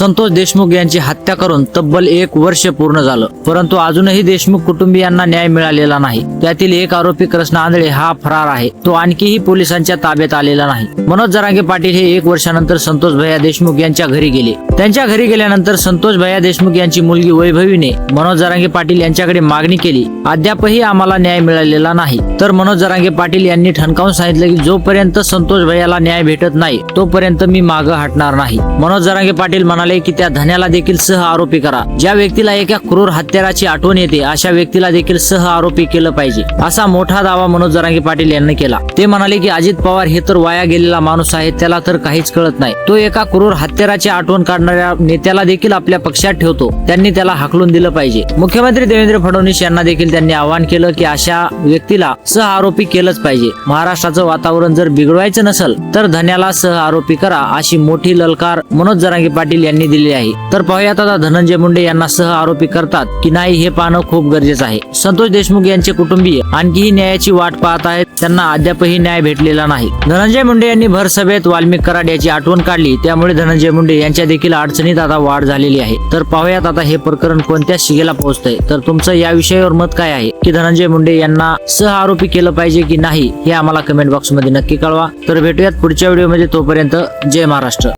संतोष देशमुख यांची हत्या करून तब्बल एक वर्ष पूर्ण झालं. परंतु अजूनही देशमुख कुटुंबियांना न्याय मिळालेला नाही. त्यातील एक आरोपी कृष्ण आंधळे हा फरार आहे. तो आणखीही पोलिसांच्या ताब्यात आलेला नाही. मनोज जरांगे पाटील हे एक वर्षानंतर संतोष भैया देशमुख यांच्या घरी गेले. त्यांच्या घरी गेल्यानंतर संतोष भैया देशमुख यांची मुलगी वैभवीने मनोज जरांगे पाटील यांच्याकडे मागणी केली. अद्यापही आम्हाला न्याय मिळालेला नाही. तर मनोज जरांगे पाटील यांनी ठणकावून सांगितलं की जोपर्यंत संतोष भैयाला न्याय भेटत नाही तोपर्यंत मी मागं हटणार नाही. मनोज जरांगे पाटील म्हणाले की त्या धन्याला देखील सह आरोपी करा. ज्या व्यक्तीला एका क्रूर हत्याराची आठवण येते अशा व्यक्तीला देखील सह आरोपी केलं पाहिजे असा मोठा दावा मनोज जरांगे पाटील यांनी केला. ते म्हणाले की अजित पवार हे तर वाया गेलेला माणूस आहे त्याला तर काहीच कळत नाही. तो एका क्रूर हत्याराची आठवण काढणाऱ्या नेत्याला देखील आपल्या पक्षात ठेवतो. त्यांनी त्याला हाकलून दिलं पाहिजे. मुख्यमंत्री देवेंद्र फडणवीस यांना देखील त्यांनी आवाहन केलं की अशा व्यक्तीला सह आरोपी केलंच पाहिजे. महाराष्ट्राचं वातावरण जर बिघडवायचं नसेल तर धन्याला सह आरोपी करा अशी मोठी ललकार मनोज जरांगे पाटील यांनी दिली आहे. तर पाहूयात आता धनंजय मुंडे यांना सह आरोपी करतात की नाही हे पाहणं खूप गरजेचं आहे. संतोष देशमुख यांचे कुटुंबीय आणखीही न्यायाची वाट पाहत आहेत. त्यांना अद्यापही न्याय भेटलेला नाही. धनंजय मुंडे यांनी भर सभेत वाल्मिक कराड याची आठवण काढली. त्यामुळे धनंजय मुंडे यांच्या देखील अडचणीत आता वाढ झालेली आहे. तर पाहूयात आता हे प्रकरण कोणत्या शिगेला पोहोचतंय. तर तुमचं या विषयावर मत काय आहे? की धनंजय मुंडे यांना सह आरोपी केलं पाहिजे की नाही हे आम्हाला कमेंट बॉक्समध्ये नक्की कळवा. तर भेटूयात पुढच्या व्हिडिओमध्ये तोपर्यंत जय महाराष्ट्र.